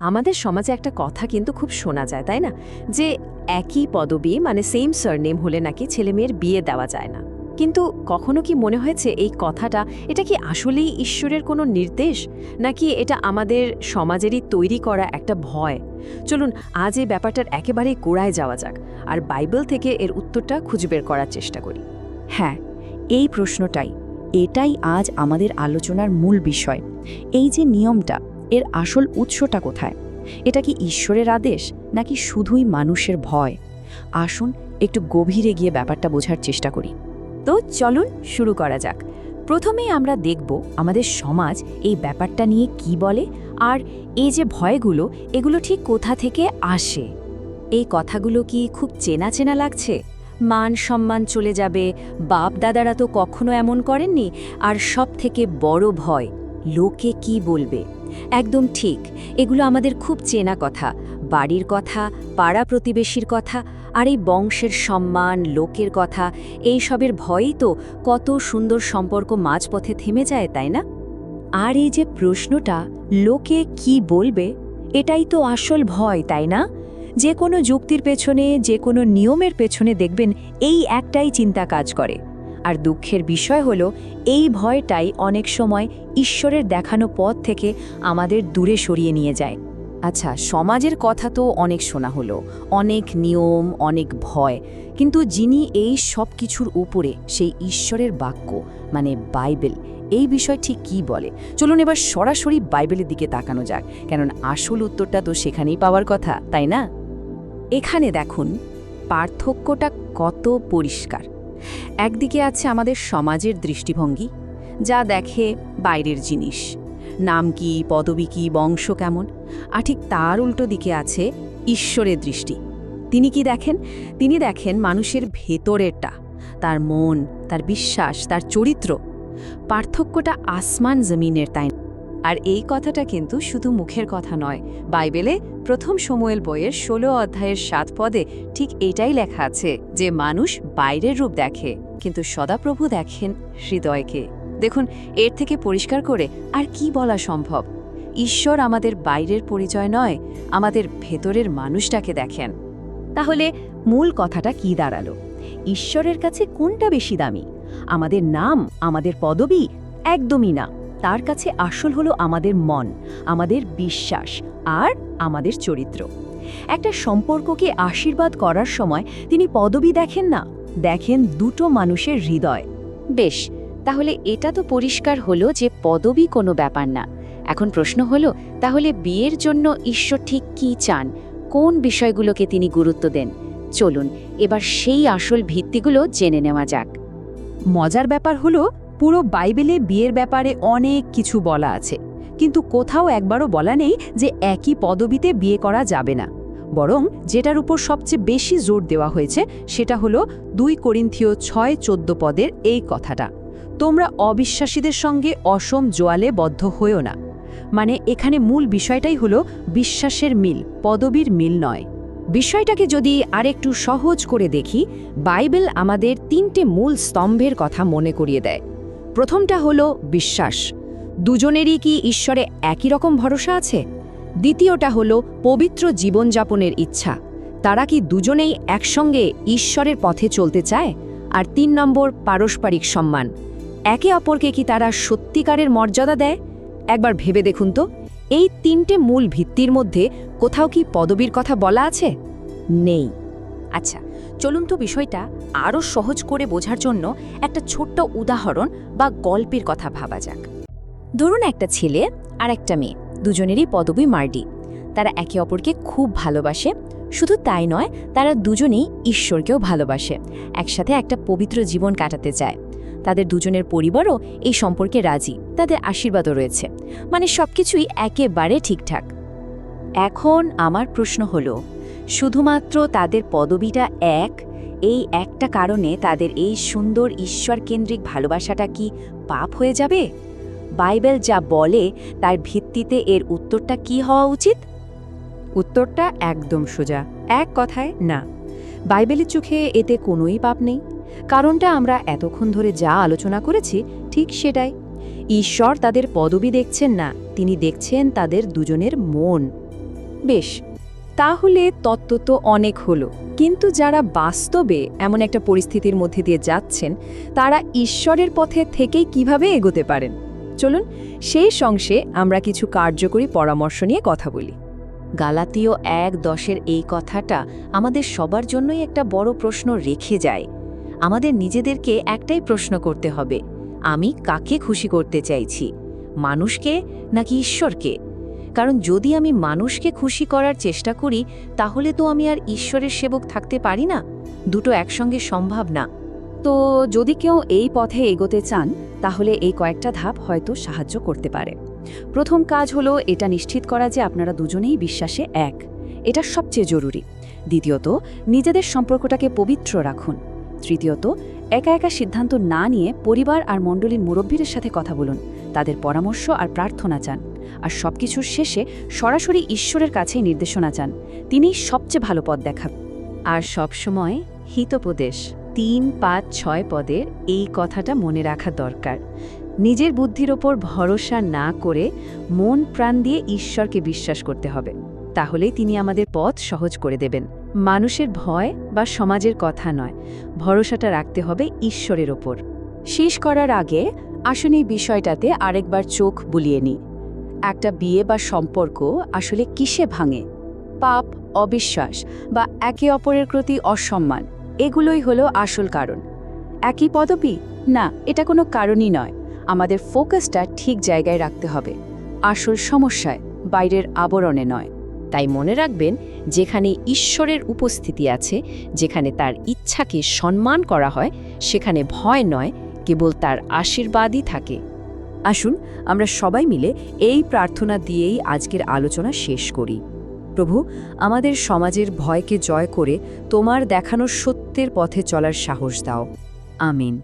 আমাদের সমাজে একটা কথা কিন্তু খুব শোনা যায়, তাই না? যে একই পদবি মানে সেম সারনেম হলে নাকি ছেলে মেয়ের বিয়ে দেওয়া যায় না। কিন্তু কখনো কি মনে হয়েছে এই কথাটা, এটা কি আসলেই ঈশ্বরের কোনো নির্দেশ? নাকি এটা আমাদের সমাজেরই তৈরি করা একটা ভয়? চলুন, আজ এই ব্যাপারটার একেবারেই গোড়ায় যাওয়া যাক, আর বাইবেল থেকে এর উত্তরটা খুঁজে বের করার চেষ্টা করি। হ্যাঁ এই প্রশ্নটাই, এটাই আজ আমাদের আলোচনার মূল বিষয়। এই যে নিয়মটা এর আসল উৎসটা কোথায়? এটা কি ঈশ্বরের আদেশ, নাকি শুধুই মানুষের ভয়? আসুন, একটু গভীরে গিয়ে ব্যাপারটা বোঝার চেষ্টা করি। তো চলুন, শুরু করা যাক। প্রথমেই আমরা দেখব আমাদের সমাজ এই ব্যাপারটা নিয়ে কি বলে, আর এই যে ভয়গুলো, এগুলো ঠিক কোথা থেকে আসে? এই কথাগুলো কি খুব চেনা চেনা লাগছে? মান সম্মান চলে যাবে বাপ দাদারা তো কখনো এমন করেননি, আর সব থেকে বড় ভয়, লোকে কি বলবে? একদম ঠিক। এগুলো আমাদের খুব চেনা কথা। বাড়ির কথা, পাড়া প্রতিবেশীর কথা, আর এই বংশের সম্মান, লোকের কথা এই সবের ভয়েই তো কত সুন্দর সম্পর্ক মাঝপথে থেমে যায়, তাই না? আর এই যে প্রশ্নটা, লোকে কি বলবে, এটাই তো আসল ভয়, তাই না? যে কোনো যুক্তির পেছনে, যে কোনো নিয়মের পেছনে দেখবেন, এই একটাই চিন্তা কাজ করে। আর দুঃখের বিষয় হলো, এই ভয়টাই অনেক সময় ঈশ্বরের দেখানো পথ থেকে আমাদের দূরে সরিয়ে নিয়ে যায়। আচ্ছা সমাজের কথা তো অনেক শোনা হলো, অনেক নিয়ম, অনেক ভয়, কিন্তু যিনি এই সব কিছুর উপরে, সেই ঈশ্বরের বাক্য মানে বাইবেল, এই বিষয় ঠিক কী বলে? চলুন এবার সরাসরি বাইবেলের দিকে তাকানো যাক, কেননা আসল উত্তরটা তো সেখানেই পাওয়ার কথা, তাই না? এখানে দেখুন, পার্থক্যটা কত পরিষ্কার। একদিকে আছে আমাদের সমাজের দৃষ্টিভঙ্গি, যা দেখে বাইরের জিনিস। নাম কি, পদবী কি, বংশ কেমন, আর ঠিক তার উল্টো দিকে আছে ঈশ্বরের দৃষ্টি। তিনি কি দেখেন? তিনি দেখেন মানুষের ভেতরেরটা, তার মন, তার বিশ্বাস, তার চরিত্র। পার্থক্যটা আসমান জমিনের তাই? আর এই কথাটা কিন্তু শুধু মুখের কথা নয়। বাইবেলে প্রথম সময়েল বইয়ের ষোলো অধ্যায়ের সাত পদে ঠিক এটাই লেখা আছে যে মানুষ বাইরের রূপ দেখে, কিন্তু সদাপ্রভু দেখেন হৃদয়কে। দেখুন, এর থেকে পরিষ্কার করে আর কি বলা সম্ভব? ঈশ্বর আমাদের বাইরের পরিচয় নয়, আমাদের ভেতরের মানুষটাকে দেখেন। তাহলে মূল কথাটা কি দাঁড়াল? ঈশ্বরের কাছে কোনটা বেশি দামি? আমাদের নাম, আমাদের পদবি, একদমই না। তার কাছে আসল হলো আমাদের মন আমাদের বিশ্বাস আর আমাদের চরিত্র। একটা সম্পর্ককে আশীর্বাদ করার সময় তিনি পদবি দেখেন না দেখেন দুটো মানুষের হৃদয়। বেশ তাহলে এটা তো পরিষ্কার হলো যে পদবি কোনো ব্যাপার না। এখন প্রশ্ন হলো তাহলে বিয়ের জন্য ঈশ্বর ঠিক কী চান? কোন বিষয়গুলোকে তিনি গুরুত্ব দেন? চলুন এবার সেই আসল ভিত্তিগুলো জেনে নেওয়া যাক। মজার ব্যাপার হলো পুরো বাইবেলে বিয়ের ব্যাপারে অনেক কিছু বলা আছে। কিন্তু কোথাও একবারও বলা নেই যে একই পদবিতে বিয়ে করা যাবে না। বরং যেটার উপর সবচেয়ে বেশি জোর দেওয়া হয়েছে, সেটা হলো দুই করিন্থীয় ছয় চোদ্দ পদের এই কথাটা। তোমরা অবিশ্বাসীদের সঙ্গে অসম জোয়ালে বদ্ধ হয়েও না। মানে এখানে মূল বিষয়টাই হলো বিশ্বাসের মিল, পদবীর মিল নয়। বিষয়টাকে যদি আরেকটু সহজ করে দেখি, বাইবেল আমাদের তিনটে মূল স্তম্ভের কথা মনে করিয়ে দেয়। প্রথমটা হলো বিশ্বাস। দুজনেরই কি ঈশ্বরে একই রকম ভরসা আছে? দ্বিতীয়টা হলো পবিত্র জীবনযাপনের ইচ্ছা। তারা কি দুজনেই একসঙ্গে ঈশ্বরের পথে চলতে চায়? আর তিন নম্বর, পারস্পরিক সম্মান। একে অপরকে কি তারা সত্যিকারের মর্যাদা দেয়? একবার ভেবে দেখুন তো। এই তিনটে মূল ভিত্তির মধ্যে কোথাও কি পদবীর কথা বলা আছে? নেই। আচ্ছা চলুন তো বিষয়টা আরও সহজ করে বোঝার জন্য একটা ছোট্ট উদাহরণ বা গল্পের কথা ভাবা যাক। ধরুন একটা ছেলে আর একটা মেয়ে, দুজনেরই পদবী মার্ডি। তারা একে অপরকে খুব ভালোবাসে। শুধু তাই নয়, তারা দুজনেই ঈশ্বরকেও ভালোবাসে। একসাথে একটা পবিত্র জীবন কাটাতে চায়। তাদের দুজনের পরিবারও এই সম্পর্কে রাজি, তাদের আশীর্বাদও রয়েছে। মানে সবকিছুই একেবারে ঠিকঠাক। এখন আমার প্রশ্ন হলো শুধুমাত্র তাদের পদবিটা এক, এই একটা কারণে তাদের এই সুন্দর ঈশ্বরকেন্দ্রিক ভালোবাসাটা কি পাপ হয়ে যাবে? বাইবেল যা বলে, তার ভিত্তিতে এর উত্তরটা কি হওয়া উচিত? উত্তরটা একদম সোজা, এক কথায় না। বাইবেলের চোখে এতে কোনোই পাপ নেই। কারণটা আমরা এতক্ষণ ধরে যা আলোচনা করেছি, ঠিক সেটাই। ঈশ্বর তাদের পদবি দেখছেন না, তিনি দেখছেন তাদের দুজনের মন। বেশ তাহলে তত্ত্ব তো অনেক হলো। কিন্তু যারা বাস্তবে এমন একটা পরিস্থিতির মধ্যে দিয়ে যাচ্ছেন, তারা ঈশ্বরের পথে থেকেই কীভাবে এগোতে পারেন? চলুন, সেই অংশে আমরা কিছু কার্যকরী পরামর্শ নিয়ে কথা বলি। গালাতীয় এক দশের এই কথাটা আমাদের সবার জন্যই একটা বড় প্রশ্ন রেখে যায়। আমাদের নিজেদেরকে একটাই প্রশ্ন করতে হবে, আমি কাকে খুশি করতে চাইছি? মানুষকে নাকি ঈশ্বরকে? কারণ যদি আমি মানুষকে খুশি করার চেষ্টা করি, তাহলে তো আমি আর ঈশ্বরের সেবক থাকতে পারি না। দুটো একসঙ্গে সম্ভব না। তো যদি কেউ এই পথে এগোতে চান, তাহলে এই কয়েকটা ধাপ হয়তো সাহায্য করতে পারে। প্রথম কাজ হলো এটা নিশ্চিত করা যে আপনারা দুজনেই বিশ্বাসে এক। এটা সবচেয়ে জরুরি। দ্বিতীয়ত, নিজেদের সম্পর্কটাকে পবিত্র রাখুন। তৃতীয়ত, একা একা সিদ্ধান্ত না নিয়ে পরিবার আর মণ্ডলীর মুরব্বীদের সাথে কথা বলুন। তাদের পরামর্শ আর প্রার্থনা চান। আর সবকিছুর শেষে সরাসরি ঈশ্বরের কাছেই নির্দেশনা চান। তিনি সবচেয়ে ভালো পথ দেখাবেন আর সবসময় হিতোপদেশ, তিন, পাঁচ, ছয় পদের এই কথাটা মনে রাখা দরকার। নিজের বুদ্ধির ওপর ভরসা না করে মন প্রাণ দিয়ে ঈশ্বরকে বিশ্বাস করতে হবে। তাহলেই তিনি আমাদের পথ সহজ করে দেবেন। মানুষের ভয় বা সমাজের কথা নয়, ভরসাটা রাখতে হবে ঈশ্বরের ওপর। শেষ করার আগে আসলে এই বিষয়টাতে আরেকবার চোখ বুলিয়ে নিই। একটা বিয়ে বা সম্পর্ক আসলে কিসে ভাঙে? পাপ, অবিশ্বাস বা একে অপরের প্রতি অসম্মান, এগুলোই হলো আসল কারণ। একই পদবি? না, এটা কোনো কারণই নয়। আমাদের ফোকাসটা ঠিক জায়গায় রাখতে হবে। আসল সমস্যায়, বাইরের আবরণে নয়। তাই মনে রাখবেন, যেখানে ঈশ্বরের উপস্থিতি আছে, যেখানে তার ইচ্ছাকে সম্মান করা হয়, সেখানে ভয় নয়, কেবল তার আশীর্বাদই থাকে। আসুন, আমরা সবাই মিলে এই প্রার্থনা দিয়েই আজকের আলোচনা শেষ করি। প্রভু, আমাদের সমাজের ভয়কে জয় করে তোমার দেখানো সত্যের পথে চলার সাহস দাও। আমিন।